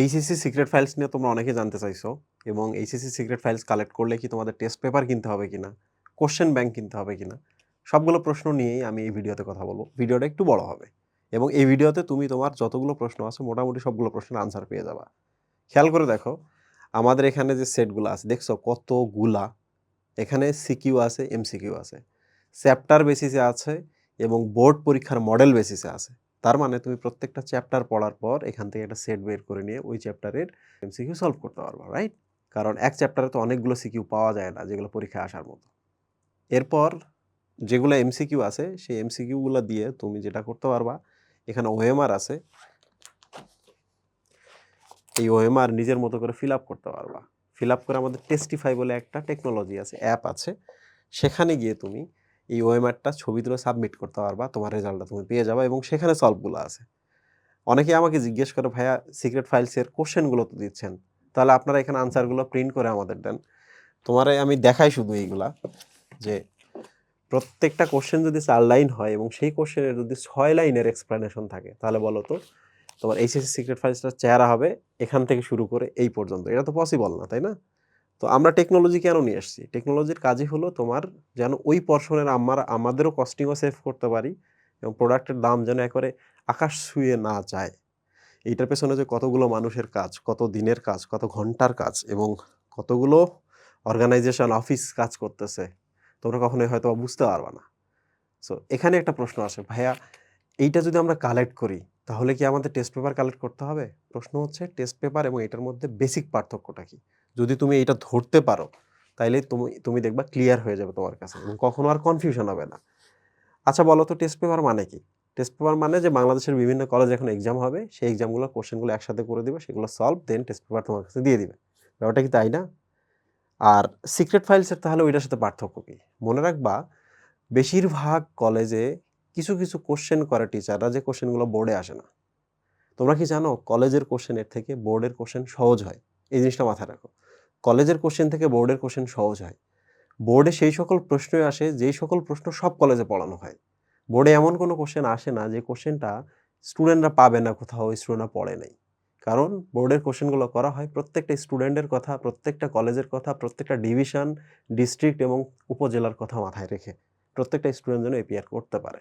HSC secret files নিয়ে তোমরা অনেকে জানতে চাইছো এবং এইচএসসি সিক্রেট ফাইলস কালেক্ট করলে কি তোমাদের টেস্ট পেপার কিনতে হবে কিনা কোশ্চেন ব্যাংক কিনতে হবে কিনা, সবগুলো প্রশ্ন নিয়েই আমি এই ভিডিওতে কথা বলব। ভিডিওটা একটু বড় হবে এবং এই ভিডিওতে তুমি তোমার যতগুলো প্রশ্ন আছে মোটামুটি সবগুলো প্রশ্নের আনসার পেয়ে যাবা। খেয়াল করে দেখো, আমাদের এখানে যে সেটগুলো আছে, দেখছ কতগুলা? এখানে সিকিউ আছে এমসিকিউ আছে। চ্যাপ্টার বেসিসে আছে এবং বোর্ড পরীক্ষার মডেল বেসিসে আছে। তার মানে তুমি প্রত্যেকটা চ্যাপ্টার পড়ার পর এখান থেকে একটা সেট বের করে নিয়ে ওই চ্যাপ্টারের এমসিকিউ সলভ করতে পারবা রাইট কারণ এক চ্যাপ্টারে তো অনেকগুলো সিকিউ পাওয়া যায় না যেগুলো পরীক্ষায় আসার মতো। এরপর যেগুলো এমসিকিউ আছে, সেই এমসিকিউগুলো দিয়ে তুমি যেটা করতে পারবা, এখানে ওএমআর আছে। এই ওএমআর নিজের মতো করে ফিল আপ করতে পারবা। ফিল আপ করে আমাদের টেস্টিফাই বলে একটা টেকনোলজি আছে অ্যাপ আছে। সেখানে গিয়ে তুমি এই ওএমআরটা ছবি তুলে সাবমিট করতে পারবা, তোমার রেজাল্টটা তুমি পেয়ে যাবা এবং সেখানে সলভগুলো আছে। অনেকে আমাকে জিজ্ঞেস করে, ভাইয়া সিক্রেট ফাইলসের কোশ্চেনগুলো তো দিচ্ছেন। তাহলে আপনারা এখানে আনসারগুলো প্রিন্ট করে আমাদের দেন। তোমারে আমি দেখাই শুধু এইগুলা, যে প্রত্যেকটা কোশ্চেন যদি চার লাইন হয় এবং সেই কোশ্চেনের যদি ছয় লাইনের এক্সপ্লেনেশন থাকে, তাহলে বলো তো, তোমার এইচএসসি সিক্রেট ফাইলসটার চেহারা হবে এখান থেকে শুরু করে এই পর্যন্ত। এটা তো পসিবল না, তাই না? তো আমরা টেকনোলজি কেন নিয়ে এসেছি টেকনোলজির কাজই হলো তোমার যেন ওই পর্শনের আমরা, আমাদেরও কস্টিংও সেভ করতে পারি এবং প্রোডাক্টের দাম যেন একবারে আকাশ ছুঁয়ে না যায়। এইটার পেছনে যে কতগুলো মানুষের কাজ, কত দিনের কাজ, কত ঘণ্টার কাজ এবং কতগুলো অর্গানাইজেশন অফিস কাজ করতেছে, তোমরা কখনোই হয়তো বুঝতে পারবা না। সো এখানে একটা প্রশ্ন আসে, ভাইয়া, এইটা যদি আমরা কালেক্ট করি, তাহলে কি আমাদের টেস্ট পেপার কালেক্ট করতে হবে? প্রশ্ন হচ্ছে টেস্ট পেপার এবং এটার মধ্যে বেসিক পার্থক্যটা কি? যদি তুমি এটা ধরতে পারো, তাইলে তুমি তুমি দেখবা ক্লিয়ার হয়ে যাবে তোমার কাছে এবং কখনো আর কনফিউশন হবে না। আচ্ছা বলো তো টেস্ট পেপার মানে কি? টেস্ট পেপার মানে যে বাংলাদেশের বিভিন্ন কলেজে এখন এক্সাম হবে, সেই এক্সামগুলো কোশ্চেনগুলো একসাথে করে দিবে, সেগুলো সলভ দেন টেস্ট পেপার তোমার কাছে দিয়ে দিবে। ব্যাপারটা কি তাই না? আর সিক্রেট ফাইলসের তাহলে ওইটার সাথে পার্থক্য কী? মনে রাখবা, বেশিরভাগ কলেজে কিছু কিছু কোশ্চেন করে টিচাররা যে কোশ্চেনগুলো বোর্ডে আসে না। তোমরা কি জানো কলেজের কোশ্চেনের থেকে বোর্ডের কোশ্চেন সহজ হয়। এই জিনিসটা মাথায় রাখো। কলেজের কোশ্চেন থেকে বোর্ডের কোশ্চেন সহজ হয়। বোর্ডে সেই সকল প্রশ্নই আসে, যেই সকল প্রশ্ন সব কলেজে পড়ানো হয়। বোর্ডে এমন কোনো কোশ্চেন আসে না, যে কোশ্চেনটা স্টুডেন্টরা পাবে না কোথাও স্টুডেন্টরা পড়ে নাই। কারণ বোর্ডের কোশ্চেনগুলো করা হয় প্রত্যেকটা স্টুডেন্টের কথা, প্রত্যেকটা কলেজের কথা, প্রত্যেকটা ডিভিশন ডিস্ট্রিক্ট এবং উপজেলার কথা মাথায় রেখে প্রত্যেকটা স্টুডেন্ট যেন এপিআর করতে পারে।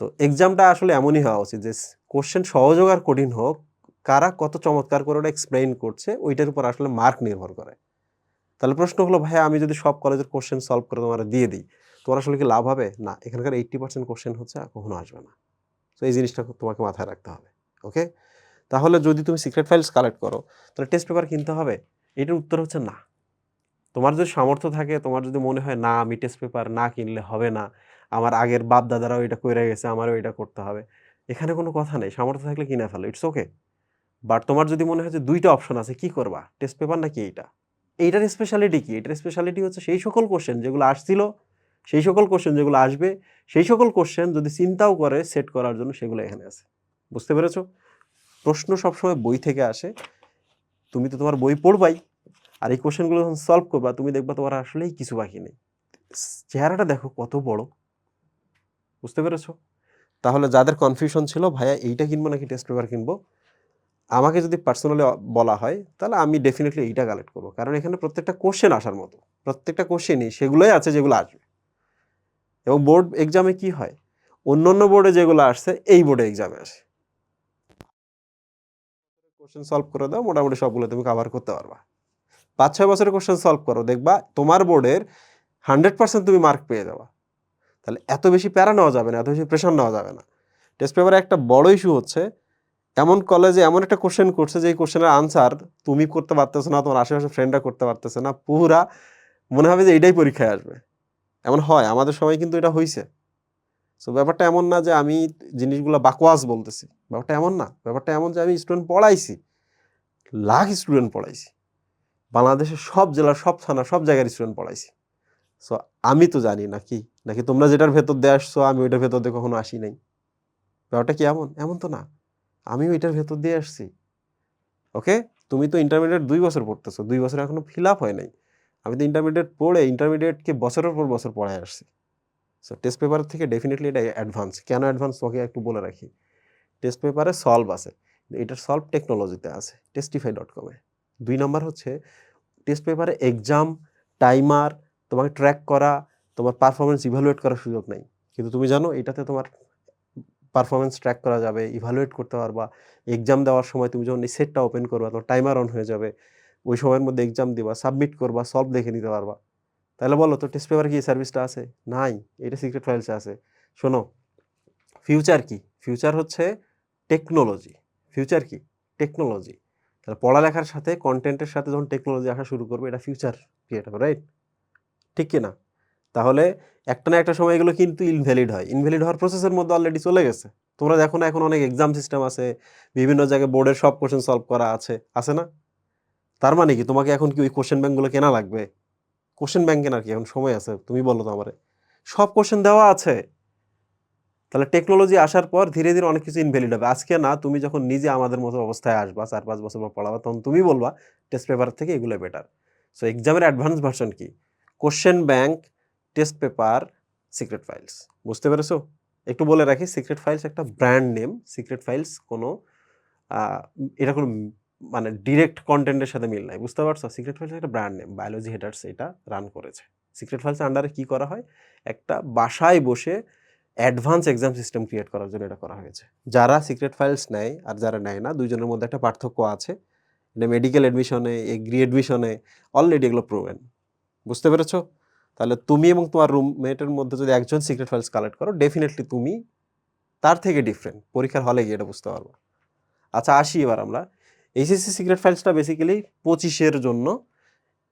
তো এক্সামটা আসলে এমনই হওয়া উচিত যে কোশ্চেন হোক আর কঠিন হোক কারা কত চমৎকার করে ওটা এক্সপ্লেইন করছে, ওইটার উপর আসলে মার্ক নির্ভর করে। তাহলে প্রশ্ন হলো, ভাইয়া, আমি যদি সব কলেজের কোশ্চেন সলভ করে তোমার দিয়ে দিই, তোমার আসলে কি লাভ হবে? না, এখানকার এইট্টি পার্সেন্ট কোশ্চেন হচ্ছে আর কখনো আসবে না। তো এই জিনিসটা তোমাকে মাথায় রাখতে হবে ওকে তাহলে যদি তুমি সিক্রেট ফাইলস কালেক্ট করো, তাহলে টেস্ট পেপার কিনতে হবে? এটার উত্তর হচ্ছে না। তোমার যদি সামর্থ্য থাকে, তোমার যদি মনে হয়, না, আমি টেস্ট পেপার না কিনলে হবে না, আমার আগের বাপ দাদারাও এটা করে গেছে, আমারও এটা করতে হবে। এখানে কোনো কথা নেই, সামর্থ্য থাকলে কিনে ফেলো ইটস ওকে বাট তোমার যদি মনে হয় যে দুইটা অপশন আছে, কি করবা? টেস্ট পেপার নাকি এইটা? এইটার স্পেশালিটি কি? এটার স্পেশালিটি হচ্ছে সেই সকল কোশ্চেন যেগুলো আসছিল, সেই সকল কোশ্চেন যেগুলো আসবে, সেই সকল কোশ্চেন যদি চিন্তাও করে সেট করার জন্য সেগুলো এখানে আছে। বুঝতে পেরেছ? প্রশ্ন সবসময় বই থেকে আসে। তুমি তো তোমার বই পড়বাই। আর এই কোশ্চেনগুলো যখন সলভ করবা, তুমি দেখবা তোমার আসলেই কিছু বাকি নেই। চেহারাটা দেখো কত বড়। বুঝতে পেরেছ? তাহলে যাদের কনফিউশন ছিল, ভাইয়া এইটা কিনবো নাকি টেস্ট পেপার কিনবো? আমাকে যদি পার্সোনালি বলা হয়, তাহলে আমি ডেফিনেটলি এইটা কালেক্ট করব। কারণ এখানে প্রত্যেকটা কোশ্চেন আসার মতো। প্রত্যেকটা কোশ্চেনই সেগুলোই আছে যেগুলো আসবে। এবং বোর্ড এক্সামে কি হয়? অন্য অন্য বোর্ডে যেগুলো আসছে, এই বোর্ডে এক্সামে আসে। কোশ্চেন সলভ করে দাও, মোটামুটি সবগুলো তুমি কভার করতে পারবা। পাঁচ, ছয় বছরের কোশ্চেন সলভ করো, দেখবা তোমার বোর্ডের হান্ড্রেড পার্সেন্ট তুমি মার্ক পেয়ে যাবা। তাহলে এত বেশি প্যারা নেওয়া যাবে না, এত বেশি প্রেশার নেওয়া যাবে না। টেস্ট পেপারে একটা বড় ইস্যু হচ্ছে এমন কলেজে এমন একটা কোশ্চেন করছে যে কোশ্চেনের আনসার তুমি করতে পারতেছো না, তোমার আশেপাশে ফ্রেন্ডরা করতে পারতেছে না, পুরা মনে হবে যে এটাই পরীক্ষায় আসবে। এমন হয়, আমাদের সময় কিন্তু এটা হয়েছে সো ব্যাপারটা এমন না যে আমি জিনিসগুলো বাকওয়াস বলতেছি, ব্যাপারটা এমন না। ব্যাপারটা এমন যে আমি স্টুডেন্ট পড়াইছি, লাখ স্টুডেন্ট পড়াইছি। বাংলাদেশের সব জেলার, সব থানা সব জায়গার স্টুডেন্ট পড়াইছি। সো আমি তো জানি নাকি নাকি তোমরা যেটার ভেতর দিয়ে আসছো, আমি ওইটার ভেতর দিয়ে কখনো আসি নাই। ব্যাপারটা কি এমন? এমন তো না। আমিও এটার ভেতর দিয়ে আসছি। ওকে তুমি তো ইন্টারমিডিয়েট দুই বছর পড়তেছো, দুই বছর এখনও ফিল আপ হয় নাই। আমি তো ইন্টারমিডিয়েট পড়ে ইন্টারমিডিয়েটকে বছরের পর বছর পড়ায় আসছি। সো টেস্ট পেপার থেকে ডেফিনেটলি এটা অ্যাডভান্স কেন অ্যাডভান্স তোকে একটু বলে রাখি। টেস্ট পেপারে সলভ আছে। এটার সলভ টেকনোলজিতে আছে টেস্টিফাই ডট কমে দুই নাম্বার হচ্ছে টেস্ট পেপারে এক্সাম টাইমার তোমাকে ট্র্যাক করা, তোমার পারফরমেন্স ইভালুয়েট করার সুযোগ নেই। কিন্তু তুমি জানো, এটাতে তোমার পারফরমেন্স ট্র্যাক করা যাবে ইভালুয়েট করতে পারবা। এক্সাম দেওয়ার সময় তুমি যখন এই সেটটা ওপেন করবা, তোমার টাইমার অন হয়ে যাবে। ওই সময়ের মধ্যে এক্সাম দিবা সাবমিট করবা সলভ দেখে নিতে পারবা। তাহলে বলো তো টেস্ট পেপারে কি এই সার্ভিসটা আছে? নাই, এটা সিক্রেট ফাইলসে আছে। শোনো ফিউচার কি? ফিউচার হচ্ছে টেকনোলজি ফিউচার কি? টেকনোলজি তাহলে পড়ালেখার সাথে কন্টেন্টের সাথে যখন টেকনোলজি আসা শুরু করবে, এটা ফিউচার ক্রিয়েট হবে রাইট ঠিক কি না? তাহলে একটা না একটা সময় এগুলো কিন্তু ইনভ্যালিড হয়। ইনভ্যালিড হওয়ার প্রসেসের মধ্যে অলরেডি চলে গেছে। তোমরা দেখো না এখন অনেক এক্সাম সিস্টেম আছে, বিভিন্ন জায়গায় বোর্ডের সব কোশ্চেন সলভ করা আছে আছে না? তার মানে কি? তোমাকে এখন কি ওই কোশ্চেন ব্যাঙ্কগুলো কেনা লাগবে? কোশ্চেন ব্যাংক কেনার কি এখন সময় আছে? তুমি বলো তো আমারে। সব কোশ্চেন দেওয়া আছে। তাহলে টেকনোলজি আসার পর ধীরে ধীরে অনেক কিছু ইনভ্যালিড হবে। আজকে না, তুমি যখন নিজে আমাদের মতো অবস্থায় আসবা, চার পাঁচ বছর পর পড়াবা, তখন তুমি বলবা টেস্ট পেপার থেকে এগুলো বেটার সো এক্সামের অ্যাডভান্স ভার্সন কি? Question bank test paper, secret files. বুঝতে পেরেছ? একটু বলে রাখি, সিক্রেট ফাইলস একটা ব্র্যান্ড নেম। সিক্রেট ফাইলস কোনো এটা কোনো মানে ডিরেক্ট কন্টেন্টের সাথে মিল নাই। বুঝতে পারছ? সিক্রেট ফাইলস একটা ব্র্যান্ড নেম। বায়োলজি হেডার্স এটা রান করেছে। সিক্রেট ফাইলস আন্ডারে কি করা হয়? একটা বাসায় বসে অ্যাডভান্স এক্সাম সিস্টেম ক্রিয়েট করার জন্য এটা করা হয়েছে। যারা সিক্রেট ফাইলস নেয় আর যারা নেয় না দুজনের মধ্যে একটা পার্থক্য আছে। এটা মেডিকেল অ্যাডমিশনে এগ্রি অ্যাডমিশনে অলরেডি এগুলো প্রুভেন বুঝতে পেরেছ? তাহলে তুমি এবং তোমার রুমমেটের মধ্যে যদি একজন সিক্রেট ফাইলস কালেক্ট করো ডেফিনেটলি তুমি তার থেকে ডিফারেন্ট পরীক্ষার হলে গিয়ে এটা বুঝতে পারব। আচ্ছা আসি এবার আমরা। এইচএসসি সিক্রেট ফাইলসটা বেসিক্যালি পঁচিশের জন্য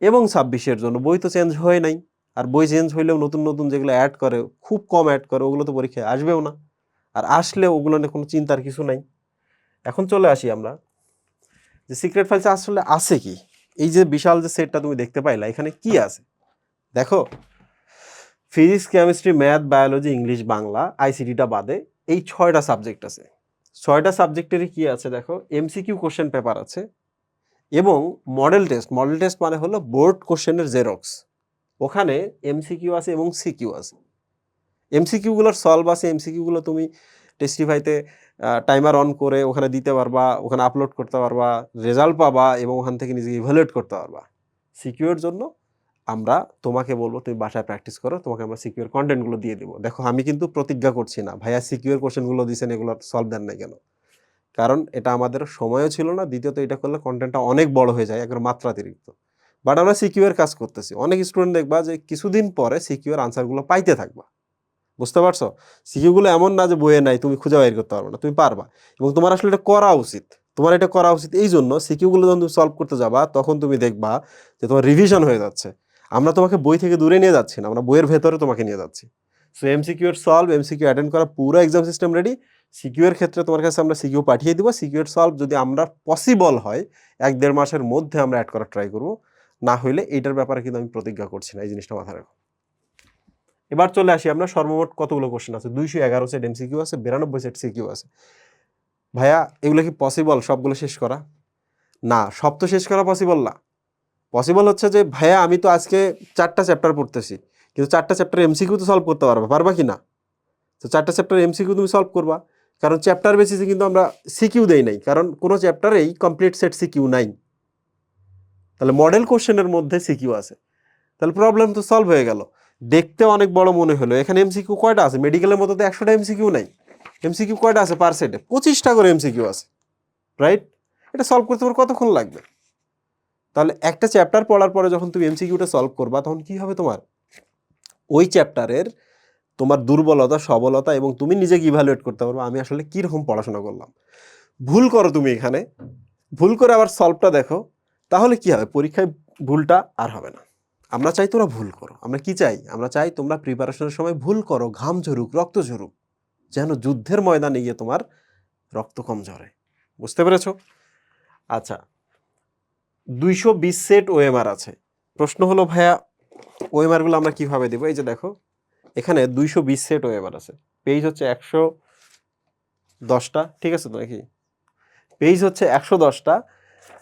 এবং ছাব্বিশের জন্য। বই তো চেঞ্জ হয় নাই। আর বই চেঞ্জ হইলেও নতুন নতুন যেগুলো অ্যাড করে খুব কম অ্যাড করে ওগুলো তো পরীক্ষায় আসবেও না। আর আসলে ওগুলো নিয়ে কোনো চিন্তার কিছু নাই। এখন চলে আসি আমরা। যে সিক্রেট ফাইলস আসলে আছে কি? এই যে বিশাল যে সেটটা তুমি দেখতে পাইলা এখানে কি আছে? দেখো physics chemistry math biology English Bangla আইসিটিটা বাদে এই ছয়টা সাবজেক্ট আছে। ছয়টা সাবজেক্টেরই কি আছে দেখো? এমসিকিউ কোশ্চেন পেপার আছে এবং মডেল টেস্ট মডেল টেস্ট মানে হলো বোর্ড কোশ্চেনের জেরক্স ওখানে এমসিকিউ আছে এবং সিকিউ আছে। এমসিকিউগুলোর সলভ আছে। এমসিকিউগুলো তুমি টেস্টিফাইতে টাইমার অন করে ওখানে দিতে পারবা, ওখানে আপলোড করতে পারবা রেজাল্ট পাবা এবং ওখান থেকে নিজেকে ইভ্যালুয়েট করতে পারবা। সিকিউর জন্য আমরা তোমাকে বলব, তুমি বাসায় প্র্যাকটিস করো, তোমাকে আমরা সিকিউর কন্টেন্টগুলো দিয়ে দিব। দেখো, আমি কিন্তু প্রতিজ্ঞা করছি না। ভাইয়া সিকিউর কোশ্চেনগুলো দিয়েছেন এগুলো সলভ দেন না কেন? কারণ এটা আমাদের সময়ও ছিল না, দ্বিতীয়ত এটা করলে কন্টেন্টটা অনেক বড় হয়ে যায় একবার মাত্রাতিরিক্ত। বাট আমরা সিকিউর কাজ করতেছি। অনেক স্টুডেন্ট দেখবা যে কিছুদিন পরে সিকিউর আনসারগুলো পাইতে থাকবা। বুঝতে পারছ? সিকিউগুলো এমন না যে বইয়ে নাই, তুমি খুঁজে বাইর করতে পারবে না, তুমি পারবা। এবং তোমার আসলে এটা করা উচিত। তোমার এটা করা উচিত। এই জন্য সিকিউগুলো যখন তুমি সলভ করতে যাবা, তখন তুমি দেখবা যে তোমার রিভিশন হয়ে যাচ্ছে। আমরা তোমাকে বই থেকে দূরে নিয়ে যাচ্ছি না, আমরা বইয়ের ভেতরে তোমাকে নিয়ে যাচ্ছি। সো এমসিকিউর সলভ এমসিকিউ অ্যাটেন্ড করা পুরো এক্সাম সিস্টেম রেডি সিকিউর ক্ষেত্রে তোমার কাছে আমরা সিকিউ পাঠিয়ে দিব। সিকিউর সলভ যদি আমরা পসিবল হয়, এক দেড় মাসের মধ্যে আমরা অ্যাড করার ট্রাই করব। না হইলে এইটার ব্যাপারে কিন্তু আমি প্রতিজ্ঞা করছি না, এই জিনিসটা মাথায় রাখো। এবার চলে আসি আমরা সর্বমোট কতগুলো কোশ্চেন আছে? দুইশো এগারো সেট এমসিকিউ আছে, বিরানব্বই সেট সিকিউ আছে। ভাইয়া, এগুলো কি পসিবল সবগুলো শেষ করা? না, সব তো শেষ করা পসিবল না। পসিবল হচ্ছে যে, ভাইয়া, আমি তো আজকে চারটা চ্যাপ্টার পড়তেছি, কিন্তু চারটা চ্যাপ্টার এমসিকিউ তো সলভ করতে পারবা পারবা কি না? তো চারটা চ্যাপ্টার এমসিকিউ তুমি সলভ করবা, কারণ চ্যাপ্টার বেসিসে কিন্তু আমরা সিকিউ দেই নাই, কারণ কোনো চ্যাপ্টারেই কমপ্লিট সেট সিকিউ নাই। তাহলে মডেল কোশ্চেনের মধ্যে সিকিউ আছে। তাহলে প্রবলেম তো সলভ হয়ে গেল। দেখতে অনেক বড় মনে হলো, এখানে এমসিকিউ কয়টা আছে? মেডিকেলের মতো তো একশোটা এমসিকিউ নাই। এমসিকিউ কয়টা আছে? পার সেটে পঁচিশটা করে এমসিকিউ আছে রাইট এটা সলভ করতে তোমার কতক্ষণ লাগবে? তাহলে একটা চ্যাপ্টার পড়ার পরে যখন তুমি এমসিকিউটা সলভ করবা, তখন কি হবে তোমার? ওই চ্যাপ্টারের তোমার দুর্বলতা, সবলতা এবং তুমি নিজেকে ইভ্যালুয়েট করতে পারবে, আমি আসলে কীরকম পড়াশোনা করলাম। ভুল করো তুমি এখানে। ভুল করে আবার সলভটা দেখো, তাহলে কি হবে? পরীক্ষায় ভুলটা আর হবে না। আমরা চাই তোমরা ভুল করো। আমরা কি চাই? আমরা চাই তোমরা প্রিপারেশনের সময় ভুল করো, ঘাম ঝরুক, রক্ত ঝরুক, যেন যুদ্ধের ময়দানে গিয়ে তোমার রক্ত কম ঝরে। বুঝতে পেরেছ? আচ্ছা দুইশো বিশ সেট ওএমআর আছে। প্রশ্ন হলো, ভাইয়া ওএমআরগুলো আমরা কীভাবে দেবো? এই যে দেখো, এখানে দুইশো বিশ সেট ওএমআর আছে। পেজ হচ্ছে একশো দশটা, ঠিক আছে তো নাকি? পেজ হচ্ছে একশো দশটা,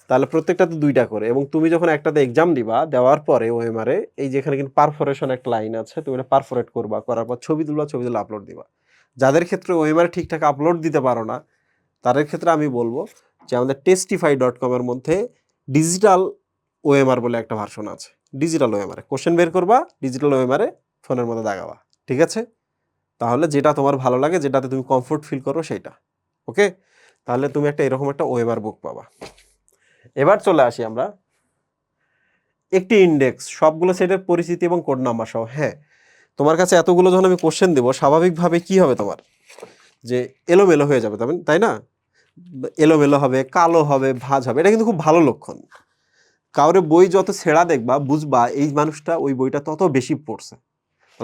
তাহলে প্রত্যেকটাতে দুইটা করে। এবং তুমি যখন একটাতে এক্সাম দিবা, দেওয়ার পরে ওএমআরে এই যেখানে কিন্তু পারফোরেশন একটা লাইন আছে, তুমি এটা পারফোরেট করবা, করার পর ছবি তুলবা, ছবি তুলে আপলোড দিবা। যাদের ক্ষেত্রে ওএমআর ঠিকঠাক আপলোড দিতে পারো না, তাদের ক্ষেত্রে আমি বলব যে আমাদের টেস্টিফাই ডট কমের মধ্যে ডিজিটাল ওএমআর বলে একটা ভার্সন আছে। ডিজিটাল ওএমআর কোশ্চেন বের করবা ডিজিটাল ওএমআরে ফোনের মধ্যে দাগাবা, ঠিক আছে? তাহলে যেটা তোমার ভালো লাগে, যেটাতে তুমি কমফোর্ট ফিল করো সেটা ওকে তাহলে তুমি একটা এরকম একটা ওএমআর বুক পাবা। এবার চলে আসি আমরা। একটি ইন্ডেক্স সবগুলো সেটের পরিচিতি এবং কোড নাম্বার সহ হ্যাঁ? তোমার কাছে এতগুলো যখন আমি কোশ্চেন দেবো, স্বাভাবিকভাবে কি হবে তোমার? যে এলোমেলো হয়ে যাবে তাই- তাই না? এলোমেলো হবে, কালো হবে, ভাজ হবে। এটা কিন্তু খুব ভালো লক্ষণ। কাউরে বই যত ছেঁড়া দেখবা, বুঝবা, এই মানুষটা ওই বইটা তত বেশি পড়ছে।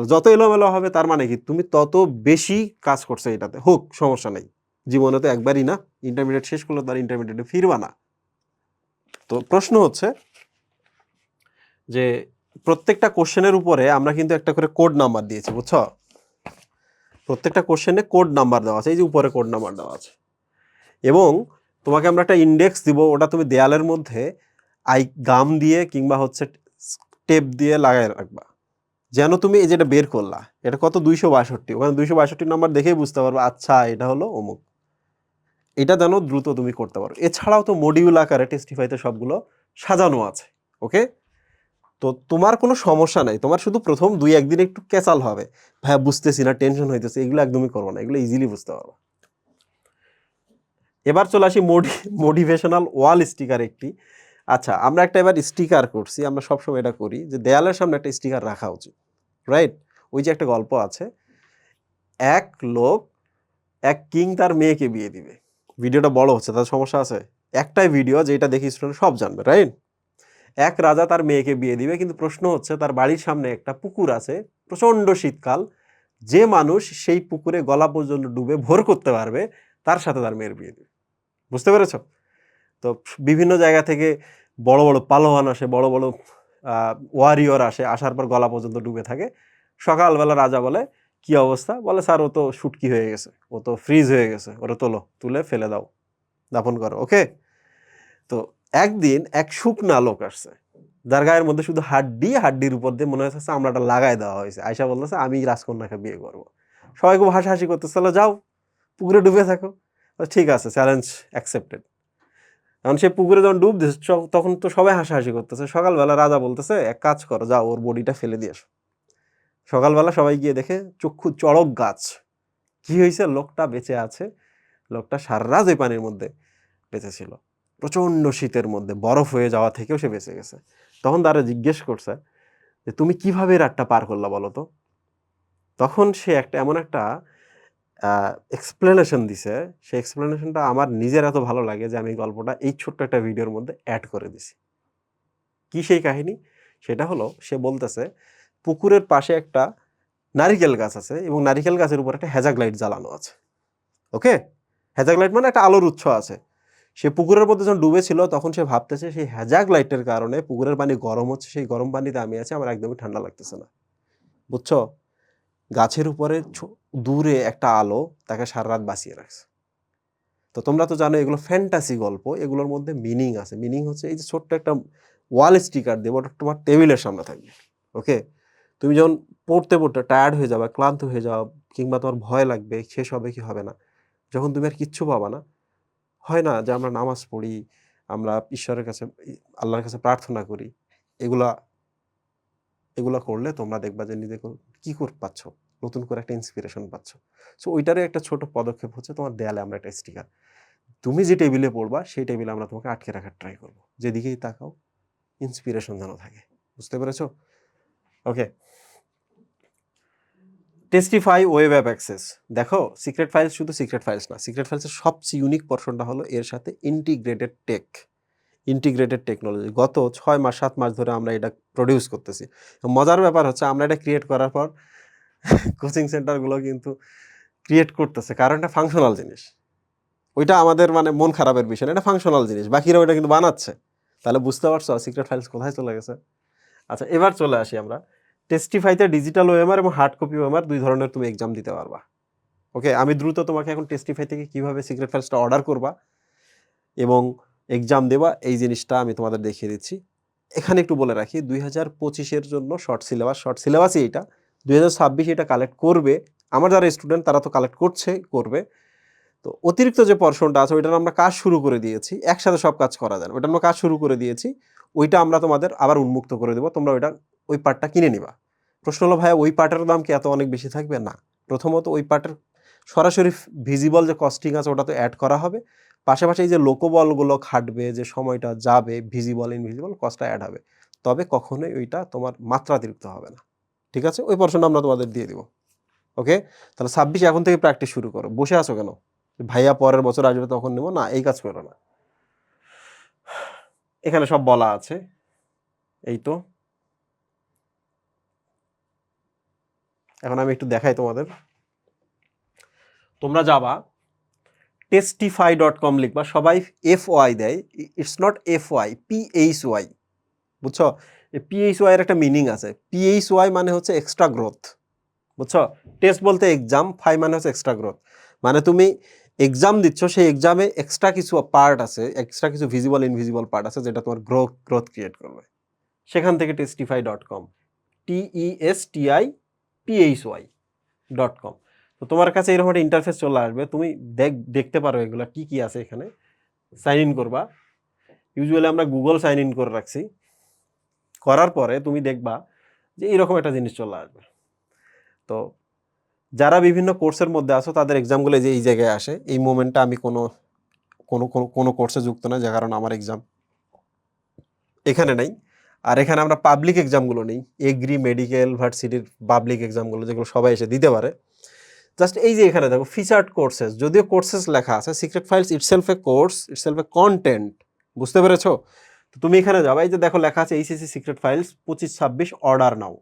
যত এলোমেলো হবে, তার মানে কি? তুমি তত বেশি কাজ করছ এটাতে। হোক, সমস্যা নেই। জীবনে তো একবারই না। ইন্টারমিডিয়েট শেষ করলে তার ইন্টারমিডিয়েটে ফিরবা না। তো প্রশ্ন হচ্ছে যে, প্রত্যেকটা কোশ্চেনের উপরে আমরা কিন্তু একটা করে কোড নাম্বার দিয়েছি, বুঝছ? প্রত্যেকটা কোশ্চেনে কোড নাম্বার দেওয়া আছে। এই যে উপরে কোড নাম্বার দেওয়া আছে। এবং তোমাকে আমরা একটা ইন্ডেক্স দিব, ওটা তুমি দেয়ালের মধ্যে আই গাম দিয়ে কিংবা হচ্ছে টেপ দিয়ে লাগাই রাখবা। যেন তুমি এই যেটা বের করলা, এটা কত? দুইশো বাষট্টি। ওখানে দুইশো বাষট্টি নাম্বার দেখেই বুঝতে পারবে আচ্ছা এটা হলো অমুক। এটা যেন দ্রুত তুমি করতে পারো। এছাড়াও তো মডিউল আকারে টেস্টিফাইতে সবগুলো সাজানো আছে ওকে তো তোমার কোনো সমস্যা নাই, তোমার শুধু প্রথম দুই একদিন একটু ক্যাচাল হবে। ভাইয়া, বুঝতেছি না টেনশন হইতেছে, এগুলো একদমই করব না, এগুলো ইজিলি বুঝতে পারব। এবার চলে আসি মোডি মোটিভেশনাল ওয়াল স্টিকার একটি। আচ্ছা আমরা একটা এবার স্টিকার করছি, আমরা সবসময় এটা করি যে দেয়ালের সামনে একটা স্টিকার রাখা উচিত রাইট ওই যে একটা গল্প আছে, এক লোক, এক কিং তার মেয়েকে বিয়ে দিবে। ভিডিওটা বড় হচ্ছে, তার সমস্যা আছে। একটাই ভিডিও যেটা দেখি স্টুডেন্ট সব জানবে রাইট এক রাজা তার মেয়েকে বিয়ে দিবে, কিন্তু প্রশ্ন হচ্ছে তার বাড়ির সামনে একটা পুকুর আছে, প্রচণ্ড শীতকাল, যে মানুষ সেই পুকুরে গলা পর্যন্ত ডুবে ভোর করতে পারবে তার সাথে তার মেয়ের বিয়ে দিবে। বুঝতে পেরেছ? তো বিভিন্ন জায়গা থেকে বড় বড় পালোয়ান আসে, বড় বড় ওয়ারিয়র আসে, আসার পর গলা পর্যন্ত ডুবে থাকে। সকালবেলা রাজা বলে, কি অবস্থা? বলে, স্যার, ও তো শুটকি হয়ে গেছে। ও তো ফ্রিজ হয়ে গেছে। ওরা তোলো, তুলে ফেলে দাও। দাপন করো, ওকে? তো একদিন এক শুকনা লোক আসছে। যার গায়ের মধ্যে শুধু হাড্ডি, হাড্ডির উপর দিয়ে মনে হচ্ছে আমরাটা লাগাই দেওয়া হয়েছে। আয়সা বলতেছে, আমি রাজকন্যাকে বিয়ে করব। সবাই খুব হাসাহাসি করতেছে যাও। পুকুরে ডুবে থাকো। ঠিক আছে চ্যালেঞ্জ অ্যাকসেপ্টেড এখন সে পুকুরে যখন ডুব দিচ্ছে তখন তো সবাই হাসাহাসি করতেছে। সকালবেলা রাজা বলতেছে, এক কাজ করো, যাও, ওর বডিটা ফেলে দিয়ে আসো। সকালবেলা সবাই গিয়ে দেখে, চক্ষু চড়ক গাছ। কি হয়েছে? লোকটা বেঁচে আছে। লোকটা সারা রাত ওই পানির মধ্যে বেঁচে ছিল। প্রচণ্ড শীতের মধ্যে, বরফ হয়ে যাওয়া থেকেও সে বেঁচে গেছে। তখন তারা জিজ্ঞেস করছে, যে তুমি কীভাবে রাতটা পার করলা বলো তো? তখন সে একটা এমন একটা এক্সপ্লেনেশন দিছে। সেই এক্সপ্লেনেশনটা আমার নিজের এত ভালো লাগে যে আমি গল্পটা এই ছোট্ট একটা ভিডিওর মধ্যে অ্যাড করে দিছি। কি সেই কাহিনী? সেটা হলো, সে বলতেছে, পুকুরের পাশে একটা নারিকেল গাছ আছে এবং নারিকেল গাছের উপর একটা হ্যাজাক লাইট জ্বালানো আছে। ওকে? হ্যাজাক লাইট মানে একটা আলোর উৎস আছে। সে পুকুরের মধ্যে যখন ডুবেছিল, তখন সে ভাবতেছে সেই হ্যাজাক লাইটের কারণে পুকুরের পানি গরম হচ্ছে, সেই গরম পানিতে আমি আছি, আমার একদমই ঠান্ডা লাগতেছে না। বুঝছ? গাছের উপরে দূরে একটা আলো তাকে সারা রাত বাঁচিয়ে রাখছে। তো তোমরা তো জানো এগুলো ফ্যান্টাসি গল্প, এগুলোর মধ্যে মিনিং আছে। মিনিং হচ্ছে এই যে ছোট্ট একটা ওয়াল স্টিকার দেবো ওটা তোমার টেবিলের সামনে থাকবে ওকে তুমি যখন পড়তে পড়তে টায়ার্ড হয়ে যাবে, ক্লান্ত হয়ে যাও কিংবা তোমার ভয় লাগবে, শেষ হবে কি হবে না, যখন তুমি আর কিচ্ছু পাবা না, হয় না যে আমরা নামাজ পড়ি, আমরা ঈশ্বরের কাছে, আল্লাহর কাছে প্রার্থনা করি, এগুলা এগুলা করলে তোমরা দেখবা যে নিজে কি করে পাচ্ছ? নতুন করে একটা ইন্সপিরেশন পাচ্ছ। সো ওইটারই একটা ছোট পদক্ষেপ হচ্ছে তোমার দেয়ালে আমরা একটা স্টিকার তুমি যে টেবিলে পড়বা, সেই টেবিলে আমরা তোমাকে আটকে রাখার ট্রাই করব। যেদিকেই তাকাও ইন্সপিরেশন যেন থাকে। বুঝতে পেরেছ? Okay Testify web app access দেখো সিক্রেট ফাইলস শুধু সিক্রেট ফাইলস না সিক্রেট ফাইলসের সবচেয়ে ইউনিক পোর্শনটা হলো এর সাথে ইন্টিগ্রেটেড টেক ইন্টিগ্রেটেড টেকনোলজি গত ছয় মাস, সাত মাস ধরে আমরা এটা প্রডিউস করতেছি। মজার ব্যাপার হচ্ছে আমরা এটা ক্রিয়েট করার পর কোচিং সেন্টারগুলো কিন্তু ক্রিয়েট করতেছে। কারণ এটা ফাংশনাল জিনিস। ওইটা আমাদের মানে মন খারাপের বিষয় এটা ফাংশনাল জিনিস। বাকিরা ওইটা কিন্তু বানাচ্ছে। তাহলে বুঝতে পারছ সিক্রেট ফাইলস কোথায় চলে গেছে? আচ্ছা এবার চলে আসি আমরা। টেস্টিফাইতে ডিজিটাল ওএমআর এবং হার্ড কপি ওএমআর দুই ধরনের তুমি এক্সাম দিতে পারবা। ওকে আমি দ্রুত তোমাকে এখন টেস্টিফাই থেকে কীভাবে সিক্রেট ফাইলসটা অর্ডার করবা এবং এক্সাম দেবা এই জিনিসটা আমি তোমাদের দেখিয়ে দিচ্ছি। এখানে একটু বলে রাখি, দুই হাজার পঁচিশের জন্য শর্ট সিলেবাস শর্ট সিলেবাসই এটা। দুই হাজার ছাব্বিশে এটা কালেক্ট করবে। আমার যারা স্টুডেন্ট তারা তো কালেক্ট করছে, করবে। তো অতিরিক্ত যে পর্শনটা আছে, ওইটার আমরা কাজ শুরু করে দিয়েছি। একসাথে সব কাজ করা যায় ওইটা আমরা কাজ শুরু করে দিয়েছি। ওইটা আমরা তোমাদের আবার উন্মুক্ত করে দেবো। তোমরা ওইটা, ওই পার্টটা কিনে নিবা। প্রশ্ন হলো, ভাইয়া, ওই পার্টের দাম কি এত অনেক বেশি থাকবে? না। প্রথমত ওই পার্টের সরাসরি ভিজিবল যে কস্টিং আছে ওটা তো অ্যাড করা হবে। পাশাপাশি যে লোকবলগুলো খাটবে, যে সময়টা যাবে ভিজিবল ইনভিজিবল কস্টটা অ্যাড হবে। তবে কখনোই ওইটা তোমার মাত্রাতিরিক্ত হবে না। ঠিক আছে? ওই পর্শনটা আমরা তোমাদের দিয়ে দিব। ওকে তাহলে ছাব্বিশ এখন থেকে প্র্যাকটিস শুরু করো। বসে আছো কেন? ভাইয়া পরের বছর আসবে তখন নেব? না, এই কাজ করো না। এখানে সব বলা আছে। এই তো। এখন আমি একটু দেখাই তোমাদের। তোমরা যাবা। টেস্টিফাই ডট কম লিখবা, সবাই এফ ওয়াই দেয় it's not F Y PH Y বুঝছ? পিএইচ এর একটা মিনিং আছে পিএইচ ওয়াই মানে হচ্ছে এক্সট্রা গ্রোথ বুঝছ? টেস্ট বলতে এক্সাম ফাই মানে হচ্ছে এক্সট্রা গ্রোথ মানে তুমি এক্সাম দিচ্ছ, সেই এক্সামে এক্সট্রা কিছু পার্ট আছে এক্সট্রা কিছু ভিজিবল ইনভিজিবল পার্ট আছে, যেটা তোমার গ্রোথ গ্রোথ ক্রিয়েট করবে। সেখান থেকে Testify dot com T E S T I PH Y dot com তো তোমার কাছে এরকম একটা ইন্টারফেস চলে আসবে, তুমি দেখ, দেখতে পারো এগুলো কি কি আছে এখানে। সাইন ইন করবা। ইউজুয়ালি আমরা গুগল সাইন ইন করে রাখছি। করার পরে তুমি দেখবা যে এরকম একটা জিনিস চলে আসবে। তো যারা বিভিন্ন কোর্সের মধ্যে আসো তাদের এক্সামগুলো যে এই জায়গায় আসে। এই মোমেন্টটা আমি কোনো কোনো, কোনো- কোর্সে যুক্ত না যে কারণে আমার এক্সাম এখানে নাই। আর এখানে আমরা পাবলিক এক্সামগুলো নেই। এগ্রি মেডিকেল ভার্সিটির পাবলিক এক্সামগুলো যেগুলো সবাই এসে দিতে পারে। জাস্ট এই যে এখানে দেখো ফিচার্ড কোর্সেস যদিও কোর্সেস লেখা আছে secret files itself a course itself a content বুঝতে পেরেছ? তো তুমি এখানে যাবা এই যে দেখো লেখা আছে এইচএসসি সিক্রেট ফাইলস পঁচিশ, ছাব্বিশ অর্ডার নাও।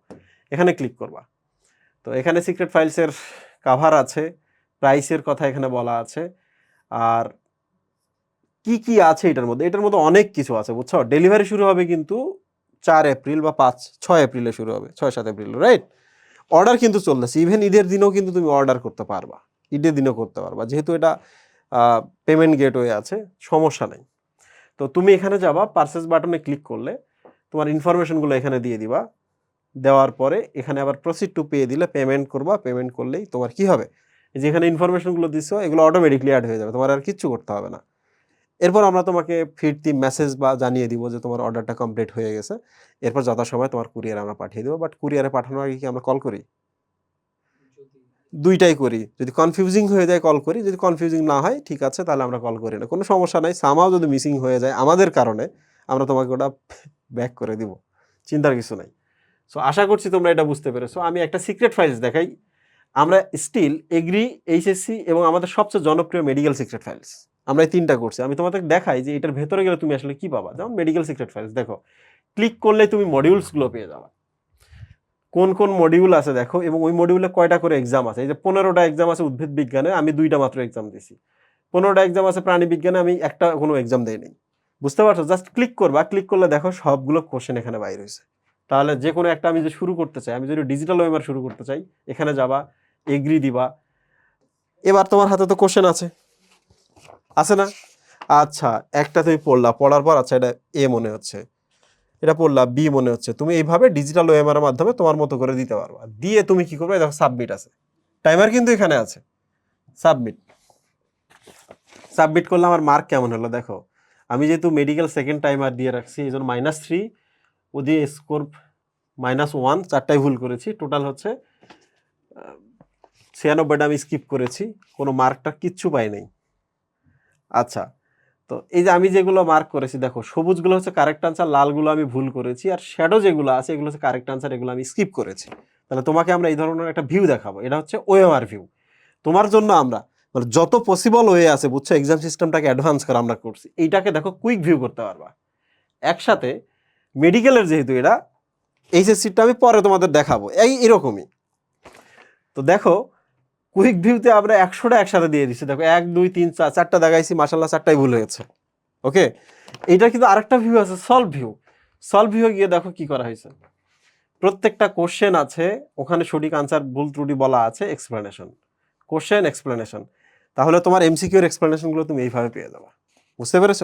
এখানে ক্লিক করবা। তো এখানে সিক্রেট ফাইলসের কাভার আছে প্রাইসের কথা এখানে বলা আছে, আর কি কি আছে এটার মধ্যে? এটার মধ্যে অনেক কিছু আছে, বুঝছ? ডেলিভারি শুরু হবে কিন্তু চার এপ্রিল বা পাঁচ, ছয় এপ্রিলে শুরু হবে, ছয়, সাত এপ্রিল রাইট অর্ডার কিন্তু চলতেছে ইভেন ঈদের দিনেও কিন্তু তুমি অর্ডার করতে পারবা। ঈদের দিনেও করতে পারবা। যেহেতু এটা পেমেন্ট গেটওয়ে আছে, সমস্যা নেই। তো তুমি এখানে যাবা পার্সেস বাটনে ক্লিক করলে তোমার ইনফরমেশনগুলো এখানে দিয়ে দিবা। দেওয়ার পরে এখানে আবার প্রসিড টু পে দিলে পেমেন্ট করবা। পেমেন্ট করলেই তোমার কি হবে? যেখানে ইনফরমেশনগুলো দিছো, এগুলো অটোমেটিকলি অ্যাড হয়ে যাবে। তোমার আর কিচ্ছু করতে হবে না। এরপর আমরা তোমাকে ফিরতি মেসেজ বা জানিয়ে দিব যে তোমার অর্ডারটা কমপ্লিট হয়ে গেছে। এরপর যথাসময় তোমার কুরিয়ার আমরা পাঠিয়ে দেবো। বাট কুরিয়ারে পাঠানোর আগে কি আমরা কল করি? দুইটাই করি। যদি কনফিউজিং হয়ে যায় কল করি। যদি কনফিউজিং না হয়, ঠিক আছে, তাহলে আমরা কল করি না। কোনো সমস্যা নাই। সামাও যদি মিসিং হয়ে যায় আমাদের কারণে, আমরা তোমাকে ওটা ব্যাক করে দিব। চিন্তার কিছু নাই। সো আশা করছি তোমরা এটা বুঝতে পেরেছ। আমি একটা সিক্রেট ফাইলস দেখাই। আমরা স্টিল এগ্রি এইচএসসি এবং আমাদের সবচেয়ে জনপ্রিয় মেডিকেল সিক্রেট ফাইলস আমরা এই তিনটা করছি। আমি তোমাদের দেখাই যে এটার ভেতরে গেলে তুমি আসলে কি পাবা? যেমন মেডিকেল সিক্রেট ফাইলস দেখো। ক্লিক করলে তুমি মডিউলসগুলো পেয়ে যাবা। কোন কোন মডিউল আছে দেখো? এবং ওই মডিউলে কয়টা করে এক্সাম আছে? এই যে পনেরোটা এক্সাম আছে উদ্ভিদ বিজ্ঞানে, আমি দুইটা মাত্র এক্সাম দিছি। পনেরোটা এক্সাম আছে প্রাণী বিজ্ঞানে, আমি একটা কোনো এক্সাম দেই নাই। বুঝতে পারছ? জাস্ট ক্লিক করবা। ক্লিক করলে দেখো সবগুলো কোশ্চেন এখানে বাইরে হয়েছে তাহলে যে কোনো একটা আমি যে শুরু করতে চাই, আমি যদি ডিজিটাল ওয়েমার শুরু করতে চাই, এখানে যাবা এগ্রি দিবা। এবার তোমার হাতে তো কোশ্চেন আছে। আছে না? আচ্ছা একটা তুমি পড়লা, পড়ার পর আচ্ছা এটা এ মনে হচ্ছে। এটা পড়লা, বি মনে হচ্ছে। তুমি এইভাবে ডিজিটাল ওয়েমারের মাধ্যমে তোমার মতো করে দিতে পারবা। দিয়ে তুমি কি করবে? দেখো সাবমিট আছে। টাইমার কিন্তু এখানে আছে। সাবমিট সাবমিট করলে আমার মার্ক কেমন হলো? দেখো, আমি যেহেতু মেডিকেল সেকেন্ড টাইমার দিয়ে রাখছি, এই জন্য মাইনাস থ্রি ও দিয়ে স্কোর মাইনাস ওয়ান চারটায় ভুল করেছি। টোটাল হচ্ছে ছিয়ানব্বইটা আমি স্কিপ করেছি। কোনো মার্কটা কিচ্ছু পাই নাই। আচ্ছা তো এই যে আমি যেগুলো মার্ক করেছি, দেখো, সবুজগুলো হচ্ছে কারেক্ট আনসার লালগুলো আমি ভুল করেছি, আর শ্যাডো যেগুলো আছে, এগুলো হচ্ছে কারেক্ট আনসার এগুলো আমি স্কিপ করেছি। তাহলে তোমাকে আমরা এই ধরনের একটা ভিউ দেখাবো, এটা হচ্ছে ওএমআর ভিউ তোমার জন্য আমরা মানে যত পসিবল ওয়ে আছে, বুঝছ এক্সাম সিস্টেমটাকে অ্যাডভান্স করা আমরা করছি, এইটাকে দেখো কুইক ভিউ করতে পারবা। একসাথে মেডিকেলের যেহেতু এটা এইচএসসিটা আমি পরে তোমাদের দেখাবো, এই এরকমই তো দেখো কুইক ভিউতে আমরা একশোটা একসাথে দিয়ে দিচ্ছি দেখো, এক, দুই, তিন, চার, চারটা দেখাইছি মাসাল্লাহ চারটাই ভুল হয়েছে ওকে এইটা কিন্তু আরেকটা ভিউ আছে সলভ ভিউ সলভ ভিউ গিয়ে দেখো কি করা হয়েছে। প্রত্যেকটা কোশ্চেন আছে, ওখানে সঠিক আনসার ভুল ত্রুটি বলা আছে এক্সপ্লেনেশন কোশ্চেন এক্সপ্লেনেশন তাহলে তোমার এমসিকিউর এক্সপ্লেনেশনগুলো তুমি এইভাবে পেয়ে যাবা। বুঝতে পেরেছ?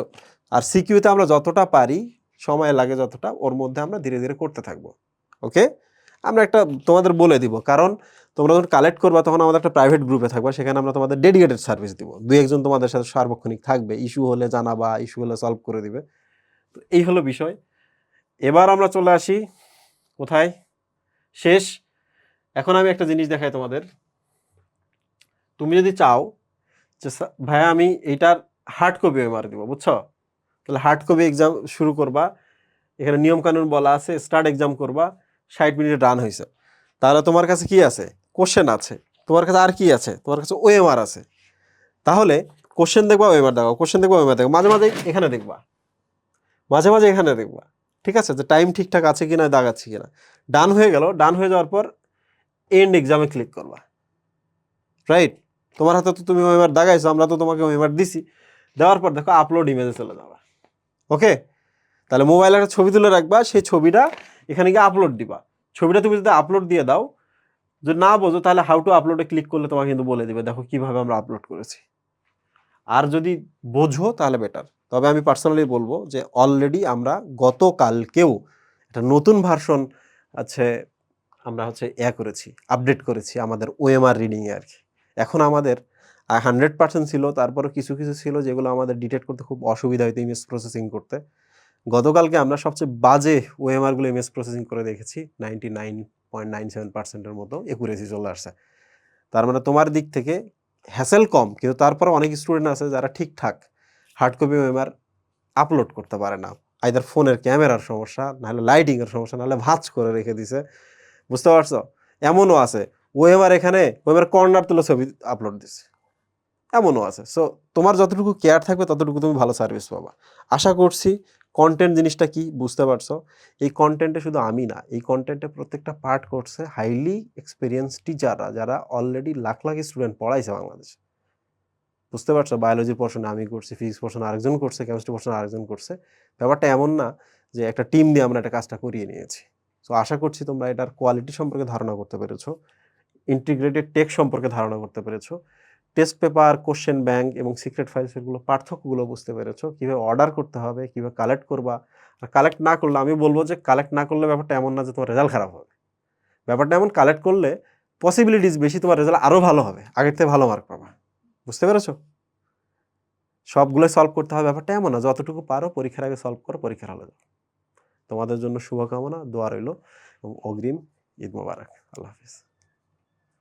আর সিকিউতে আমরা যতটা পারি, সময় লাগে যতটা, ওর মধ্যে আমরা ধীরে ধীরে করতে থাকব। ওকে আমরা একটা তোমাদের বলে দিব। কারণ তোমরা যখন কালেক্ট করবা তখন আমাদের একটা প্রাইভেট গ্রুপে থাকবা, সেখানে আমরা তোমাদের ডেডিকেটেড সার্ভিস দিব। দুই একজন তোমাদের সাথে সার্বক্ষণিক থাকবে ইস্যু হলে জানাবা ইস্যু হলে সলভ করে দিবে। তো এই হলো বিষয়। এবার আমরা চলে আসি কোথায়? শেষ। এখন আমি একটা জিনিস দেখাই তোমাদের। তুমি যদি চাও যে ভাইয়া আমি এইটার হার্ড কপি এমআর দিব, বুঝছ? তাহলে হার্ড কপি এক্সাম শুরু করবা। এখানে নিয়মকানুন বলা আছে স্টার্ট এক্সাম করবা। ষাট মিনিটে রান হয়েছে। তাহলে তোমার কাছে কি আছে? কোশ্চেন আছে। তোমার কাছে আর কি আছে? তোমার কাছে ওএমআর আছে। তাহলে কোশ্চেন দেখবা, ওএমআর দেখো। কোশ্চেন দেখবা, ওএমআর দেখো। মাঝে মাঝে এখানে দেখবা। মাঝে মাঝে এখানে দেখবা। ঠিক আছে? যে টাইম ঠিকঠাক আছে কিনা দাগাচ্ছি কিনা। ডান হয়ে গেল। ডান হয়ে যাওয়ার পর এন্ড এক্সামে ক্লিক করবা। রাইট তোমার হাতে তো তুমি ওএমআর দাগাইছো, আমরা তো তোমাকে ওএমআর দিছি। দেওয়ার পর দেখো আপলোড ইমেজে চলে যাবা। ওকে তাহলে মোবাইলে একটা ছবি তুলে রাখবা। সেই ছবিটা এখানে গিয়ে আপলোড দিবা। ছবিটা তুমি যদি আপলোড দিয়ে দাও, যদি না বোঝো, তাহলে হাউ টু আপলোডে ক্লিক করলে তোমাকে কিন্তু বলে দিবে, দেখো কীভাবে আমরা আপলোড করেছি। আর যদি বোঝো, তাহলে বেটার তবে আমি পার্সোনালি বলব যে অলরেডি আমরা গতকালকেও একটা নতুন ভার্সন আছে, আমরা হচ্ছে ইয়া করেছি আপডেট করেছি আমাদের ওএমআর রিডিংয়ে আর কি। এখন আমাদের হান্ড্রেড পার্সেন্ট ছিল তারপরে কিছু কিছু ছিল যেগুলো আমাদের ডিটেক্ট করতে খুব অসুবিধা হতো ইমেজ প্রসেসিং করতে। গতকালকে আমরা সবচেয়ে বাজে ওএমআরগুলো ইমেজ প্রসেসিং করে দেখেছি ninety nine point nine seven পার্সেন্টের মতো একুরেসি চলে আসছে। তার মানে তোমার দিক থেকে হ্যাসেল কম, কিন্তু তারপরে অনেক স্টুডেন্ট আছে যারা ঠিকঠাক হার্ড কপি ওএমআর আপলোড করতে পারে না। আইদার ফোনের ক্যামেরার সমস্যা, নাহলে লাইটিংয়ের সমস্যা, নাহলে ভাঁজ করে রেখে দিছে। বুঝতে পারছ? এমনও আছে, ওএমআর এখানে, ওএমআর কর্নার তুলে ছবি আপলোড দিছে। এমনও আছে। সো তোমার যতটুকু কেয়ার থাকবে, ততটুকু তুমি ভালো সার্ভিস পাবা। আশা করছি কন্টেন্ট জিনিসটা কি বুঝতে পারছ? এই কন্টেন্টে শুধু আমি না, এই কন্টেন্টে প্রত্যেকটা পার্ট করছে হাইলি এক্সপিরিয়েন্স টিচাররা যারা অলরেডি লাখ লাখ স্টুডেন্ট পড়াইছে বাংলাদেশে। বুঝতে পারছ? বায়োলজি পোর্শনে আমি করছি ফিজিক্স পোর্শনে আরেকজন করছে কেমিস্ট্রি পোর্শনে আরেকজন করছে। ব্যাপারটা এমন না যে একটা টিম দিয়ে আমরা একটা কাজটা করিয়ে নিয়েছি। সো আশা করছি তোমরা এটার কোয়ালিটি সম্পর্কে ধারণা করতে পেরেছ। ইন্টিগ্রেটেড টেক সম্পর্কে ধারণা করতে পেরেছ। টেস্ট পেপার, কোশ্চেন ব্যাংক এবং সিক্রেট ফাইলস এগুলো, পার্থক্যগুলো বুঝতে পেরেছ? কীভাবে অর্ডার করতে হবে, কীভাবে কালেক্ট করবা? আর কালেক্ট না করলে, আমি বলব যে কালেক্ট না করলে ব্যাপারটা এমন না যে তোমার রেজাল্ট খারাপ হবে। ব্যাপারটা এমন, কালেক্ট করলে পসিবিলিটিস বেশি, তোমার রেজাল্ট আরও ভালো হবে, আগের থেকে ভালো মার্ক পাবা। বুঝতে পেরেছ? সবগুলো সলভ করতে হবে, ব্যাপারটা এমন না, যতটুকু পারো পরীক্ষার আগে সলভ করো, পরীক্ষার হলে যাও। তোমাদের জন্য শুভকামনা, দোয়া রইল, এবং অগ্রিম ঈদ মোবারক। আল্লাহ হাফিজ।